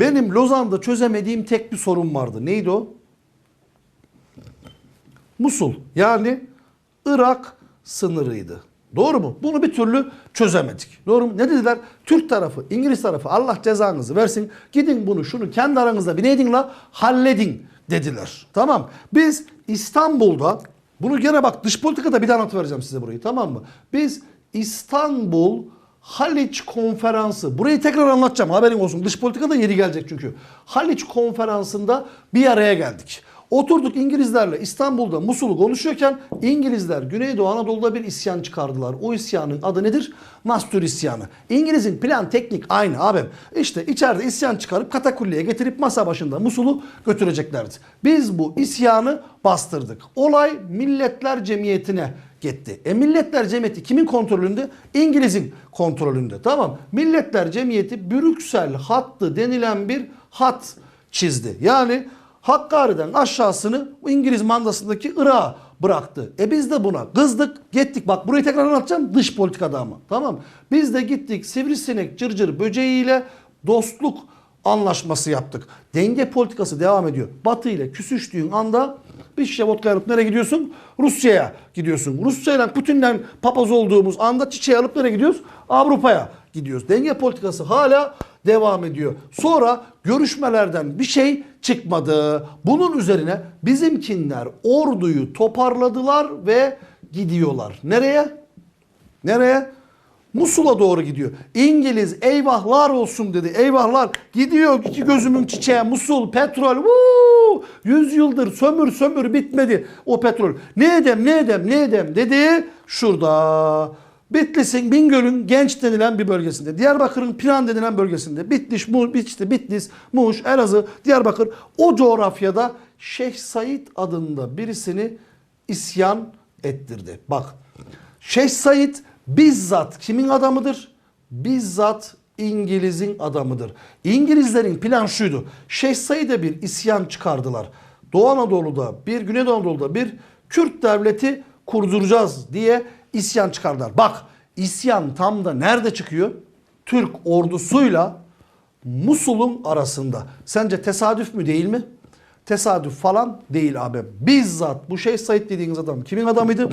Benim Lozan'da çözemediğim tek bir sorun vardı. Neydi o? Musul yani Irak sınırıydı. Doğru mu? Bunu bir türlü çözemedik. Doğru mu? Ne dediler? Türk tarafı, İngiliz tarafı Allah cezanızı versin. Gidin bunu şunu kendi aranızda bir neydin la? Halledin dediler. Tamam. Biz İstanbul'da bunu gene bak dış politikada bir daha anlatıvereceğim size burayı tamam mı? Biz İstanbul Haliç konferansı. Burayı tekrar anlatacağım haberin olsun. Dış politikada yeri gelecek çünkü. Haliç konferansında bir araya geldik. Oturduk İngilizlerle İstanbul'da Musul'u konuşuyorken İngilizler Güneydoğu Anadolu'da bir isyan çıkardılar. O isyanın adı nedir? Mastür isyanı. İngiliz'in plan teknik aynı abim. İşte içeride isyan çıkarıp katakulliye getirip masa başında Musul'u götüreceklerdi. Biz bu isyanı bastırdık. Olay Milletler Cemiyeti'ne gitti. E Milletler Cemiyeti kimin kontrolünde? İngiliz'in kontrolünde. Tamam. Milletler Cemiyeti Brüksel hattı denilen bir hat çizdi. Yani Hakkari'den aşağısını İngiliz mandasındaki Irak'a bıraktı. E biz de buna kızdık gittik. Bak burayı tekrar anlatacağım dış politikada ama. Tamam Biz de gittik sivrisinek cırcır böceğiyle dostluk anlaşması yaptık. Denge politikası devam ediyor. Batı ile küsüştüğün anda bir şişe vodka alıp nereye gidiyorsun? Rusya'ya gidiyorsun. Rusya ile Putin'den papaz olduğumuz anda çiçeği alıp nereye gidiyoruz? Avrupa'ya gidiyoruz. Denge politikası hala devam ediyor. Sonra görüşmelerden bir şey çıkmadı. Bunun üzerine bizimkinler orduyu toparladılar ve gidiyorlar. Nereye? Nereye? Musul'a doğru gidiyor. İngiliz eyvahlar olsun dedi. Eyvahlar gidiyor iki gözümün çiçeği Musul petrol. Vuu! Yüz yıldır sömür sömür bitmedi o petrol. Ne edem ne edem ne edem dedi. Şurada Bitlis'in Bingöl'ün genç denilen bir bölgesinde. Diyarbakır'ın Piran denilen bölgesinde. Bitlis, Muş, işte Bitlis, Muş, Elazığ, Diyarbakır o coğrafyada Şeyh Said adında birisini isyan ettirdi. Bak Şeyh Said bizzat kimin adamıdır? Bizzat İngiliz'in adamıdır. İngilizlerin plan şuydu. Şeyh Said'e bir isyan çıkardılar. Doğu Anadolu'da bir, Güneydoğu Anadolu'da bir Kürt devleti kurduracağız diye isyan çıkardılar. Bak isyan tam da nerede çıkıyor? Türk ordusuyla Musul'un arasında. Sence tesadüf mü değil mi? Tesadüf falan değil abi. Bizzat bu Şeyh Said dediğiniz adam kimin adamıydı?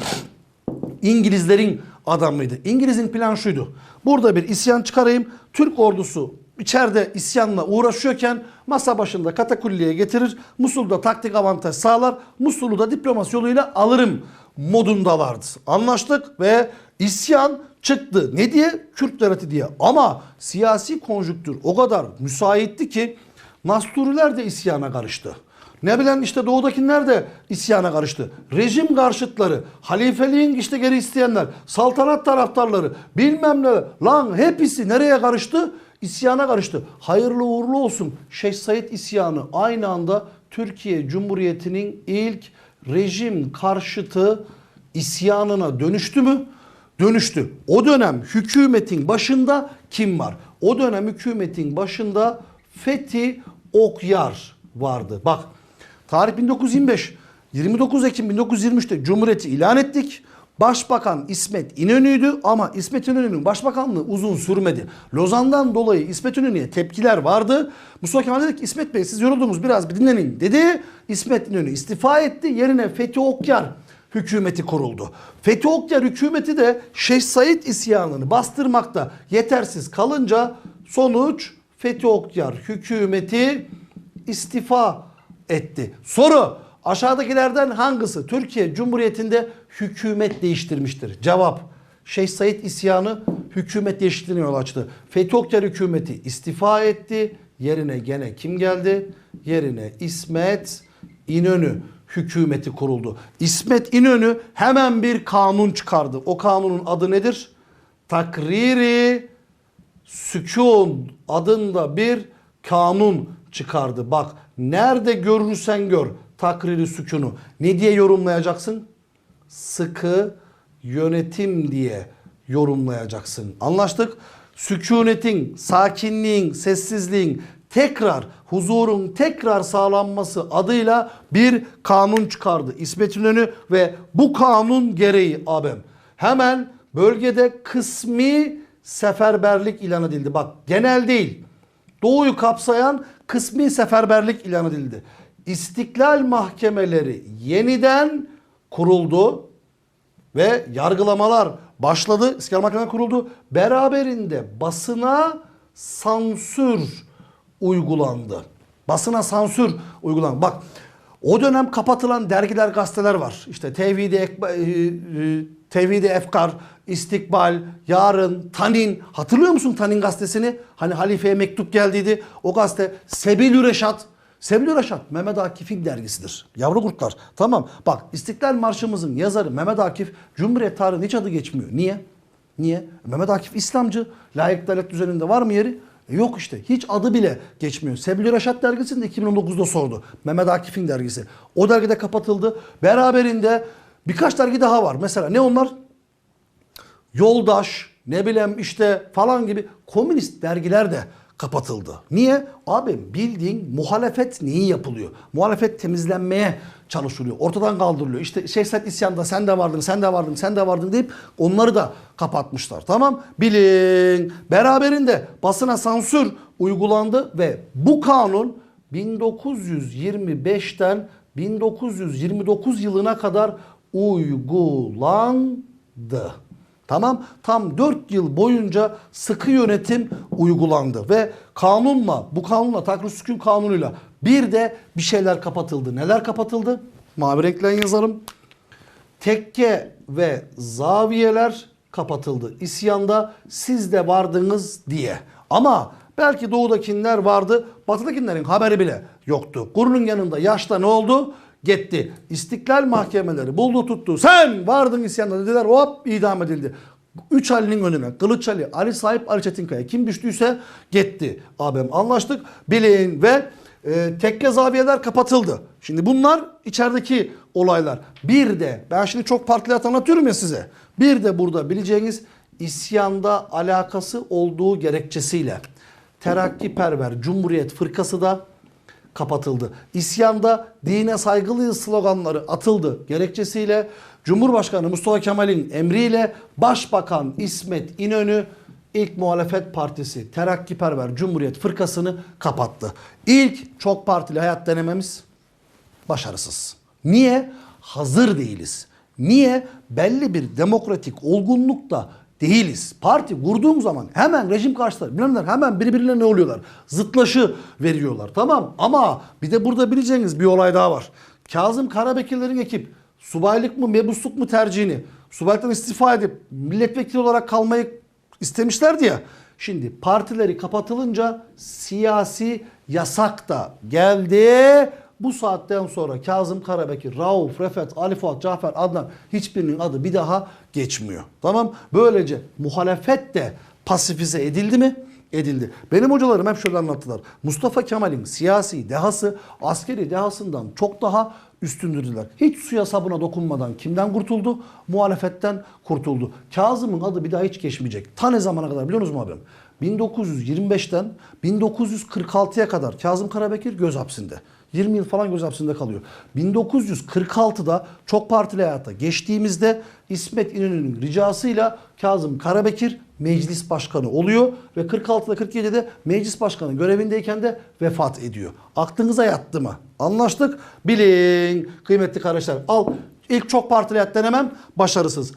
İngilizlerin adamıydı. İngiliz'in plan şuydu. Burada bir isyan çıkarayım. Türk ordusu içeride isyanla uğraşıyorken masa başında katakulliye getirir. Musul'da taktik avantaj sağlar. Musul'u da diplomasi yoluyla alırım modundalardı. Anlaştık ve isyan çıktı. Ne diye? Kürt devleti diye. Ama siyasi konjüktür o kadar müsaitti ki Nasturiler de isyana karıştı. Ne bilen işte doğudakiler de isyana karıştı. Rejim karşıtları, halifeliğin işte geri isteyenler, saltanat taraftarları, bilmem ne. Lan hepsi nereye karıştı? İsyana karıştı. Hayırlı uğurlu olsun. Şeyh Said isyanı aynı anda Türkiye Cumhuriyeti'nin ilk rejim karşıtı isyanına dönüştü mü? Dönüştü. O dönem hükümetin başında kim var? O dönem hükümetin başında Fethi Okyar vardı. Bak tarih 1925. 29 Ekim 1923'te Cumhuriyeti ilan ettik. Başbakan İsmet İnönü'ydü ama İsmet İnönü'nün başbakanlığı uzun sürmedi. Lozan'dan dolayı İsmet İnönü'ye tepkiler vardı. Mustafa Kemal dedi ki İsmet Bey siz yoruldunuz biraz bir dinlenin dedi. İsmet İnönü istifa etti. Yerine Fethi Okyar hükümeti kuruldu. Fethi Okyar hükümeti de Şeyh Said isyanını bastırmakta yetersiz kalınca sonuç Fethi Okyar hükümeti istifa etti. Soru aşağıdakilerden hangisi Türkiye Cumhuriyeti'nde hükümet değiştirmiştir? Cevap Şeyh Said isyanı hükümet değişikliğine yol açtı. Fethi Okyar hükümeti istifa etti. Yerine gene kim geldi? Yerine İsmet İnönü hükümeti kuruldu. İsmet İnönü hemen bir kanun çıkardı. O kanunun adı nedir? Takriri sükun adında bir kanun çıkardı. Bak nerede görürsen gör takriri sükunu. Ne diye yorumlayacaksın? Sıkı yönetim diye yorumlayacaksın. Anlaştık? Sükunetin, sakinliğin, sessizliğin tekrar huzurun tekrar sağlanması adıyla bir kanun çıkardı İsmet İnönü ve bu kanun gereği abim hemen bölgede kısmi seferberlik ilan edildi. Bak genel değil. Doğuyu kapsayan kısmi seferberlik ilan edildi. İstiklal mahkemeleri yeniden kuruldu ve yargılamalar başladı. İstiklal mahkemeleri kuruldu. Beraberinde basına sansür uygulandı. Basına sansür uygulandı. Bak o dönem kapatılan dergiler, gazeteler var. İşte Tevhidi, Ekba- e, e, Tevhidi Efkar, İstikbal, Yarın, Tanin. Hatırlıyor musun Tanin gazetesini? Hani halifeye mektup geldiydi. O gazete Sebilü Reşat. Sebilü Reşat Mehmet Akif'in dergisidir. Yavru kurtlar. Tamam. Bak İstiklal Marşımızın yazarı Mehmet Akif Cumhuriyet tarihinde hiç adı geçmiyor. Niye? Niye? Mehmet Akif İslamcı. Layık devlet düzeninde var mı yeri? E yok işte. Hiç adı bile geçmiyor. Sebil Reşat dergisini de 2019'da sordu. Mehmet Akif'in dergisi. O dergide kapatıldı. Beraberinde birkaç dergi daha var. Mesela ne onlar? Yoldaş, ne bileyim işte falan gibi komünist dergiler de kapatıldı. Niye? Abi bildiğin muhalefet neyi yapılıyor? Muhalefet temizlenmeye çalışılıyor. Ortadan kaldırılıyor. İşte Şehzat isyanda sen de vardın, sen de vardın, sen de vardın deyip onları da kapatmışlar. Tamam? Bilin. Beraberinde basına sansür uygulandı ve bu kanun 1925'ten 1929 yılına kadar uygulandı. Tamam tam 4 yıl boyunca sıkı yönetim uygulandı ve kanunla bu kanunla takrir sükun kanunuyla bir de bir şeyler kapatıldı. Neler kapatıldı? Mavi renkle yazarım. Tekke ve zaviyeler kapatıldı. İsyanda siz de vardınız diye. Ama belki doğudakiler vardı. Batıdakilerin haberi bile yoktu. Kurunun yanında yaşta ne oldu? Gitti. İstiklal mahkemeleri buldu tuttu. Sen vardın isyanda dediler hop idam edildi. Üç Ali'nin önüne Kılıç Ali, Ali Sahip, Ali Çetinkaya kim düştüyse gitti. Abim anlaştık. Bilin ve e, tekke zaviyeler kapatıldı. Şimdi bunlar içerideki olaylar. Bir de ben şimdi çok partili anlatıyorum ya size. Bir de burada bileceğiniz isyanda alakası olduğu gerekçesiyle Terakkiperver Cumhuriyet Fırkası da kapatıldı. İsyanda dine saygılıyız sloganları atıldı. Gerekçesiyle Cumhurbaşkanı Mustafa Kemal'in emriyle Başbakan İsmet İnönü ilk muhalefet partisi Terakkiperver Cumhuriyet Fırkası'nı kapattı. İlk çok partili hayat denememiz başarısız. Niye? Hazır değiliz. Niye? Belli bir demokratik olgunlukta değiliz. Parti kurduğum zaman hemen rejim karşıtları bilenler hemen birbirine ne oluyorlar? Zıtlaşı veriyorlar. Tamam ama bir de burada bileceğiniz bir olay daha var. Kazım Karabekirlerin ekip subaylık mı mebusluk mu tercihini subaylıktan istifa edip milletvekili olarak kalmayı istemişlerdi ya. Şimdi partileri kapatılınca siyasi yasak da geldi. Bu saatten sonra Kazım Karabekir, Rauf, Refet, Ali Fuat, Cafer, Adnan hiçbirinin adı bir daha geçmiyor. Tamam? Böylece muhalefet de pasifize edildi mi? Edildi. Benim hocalarım hep şöyle anlattılar. Mustafa Kemal'in siyasi dehası askeri dehasından çok daha üstündürdüler. Hiç suya sabuna dokunmadan kimden kurtuldu? Muhalefetten kurtuldu. Kazım'ın adı bir daha hiç geçmeyecek. Ta ne zamana kadar biliyor musunuz abim? 1925'ten 1946'ya kadar Kazım Karabekir göz hapsinde. 20 yıl falan göz hapsinde kalıyor. 1946'da çok partili hayata geçtiğimizde İsmet İnönü'nün ricasıyla Kazım Karabekir meclis başkanı oluyor ve 46'da 47'de meclis başkanı görevindeyken de vefat ediyor. Aklınıza yattı mı? Anlaştık. Bilin kıymetli kardeşler. Al ilk çok partili hayat denemem başarısız.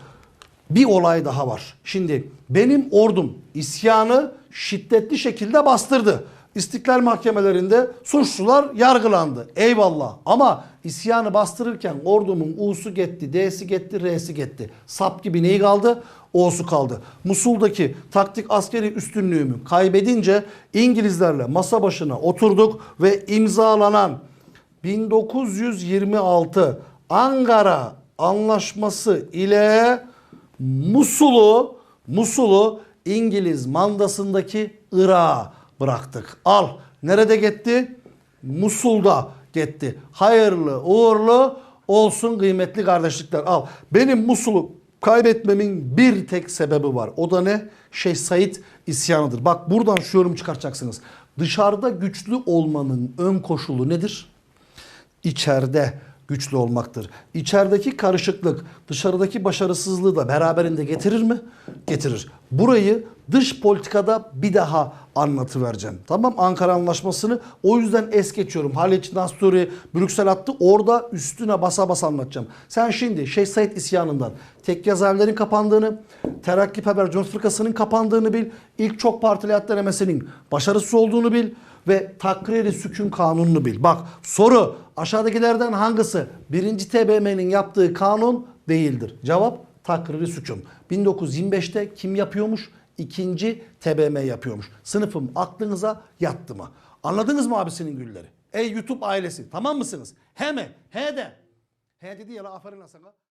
Bir olay daha var. Şimdi benim ordum isyanı şiddetli şekilde bastırdı. İstiklal mahkemelerinde suçlular yargılandı. Eyvallah. Ama isyanı bastırırken ordumun U'su gitti, D'si gitti, R'si gitti. Sap gibi neyi kaldı? O'su kaldı. Musul'daki taktik askeri üstünlüğümü kaybedince İngilizlerle masa başına oturduk ve imzalanan 1926 Ankara Anlaşması ile Musul'u Musul'u İngiliz mandasındaki Irak'a bıraktık. Al. Nerede gitti? Musul'da gitti. Hayırlı uğurlu olsun kıymetli kardeşlikler. Al. Benim Musul'u kaybetmemin bir tek sebebi var. O da ne? Şeyh Said isyanıdır. Bak buradan şu yorum çıkartacaksınız. Dışarıda güçlü olmanın ön koşulu nedir? İçeride güçlü olmaktır. İçerideki karışıklık dışarıdaki başarısızlığı da beraberinde getirir mi? Getirir. Burayı dış politikada bir daha anlatıvereceğim. Tamam Ankara Anlaşması'nı o yüzden es geçiyorum. Haliç, Nasturi, Brüksel attı. Orada üstüne basa basa anlatacağım. Sen şimdi Şeyh Said isyanından tek yazarların kapandığını, Terakki Haber Jones Fırkası'nın kapandığını bil. İlk çok partili hayat denemesinin başarısız olduğunu bil ve takriri sükun kanununu bil. Bak soru aşağıdakilerden hangisi birinci TBMM'nin yaptığı kanun değildir? Cevap takriri sükun. 1925'te kim yapıyormuş? İkinci TBM yapıyormuş. Sınıfım aklınıza yattı mı? Anladınız mı abisinin gülleri? Ey YouTube ailesi tamam mısınız? He mi? He de. He dedi ya aferin sana.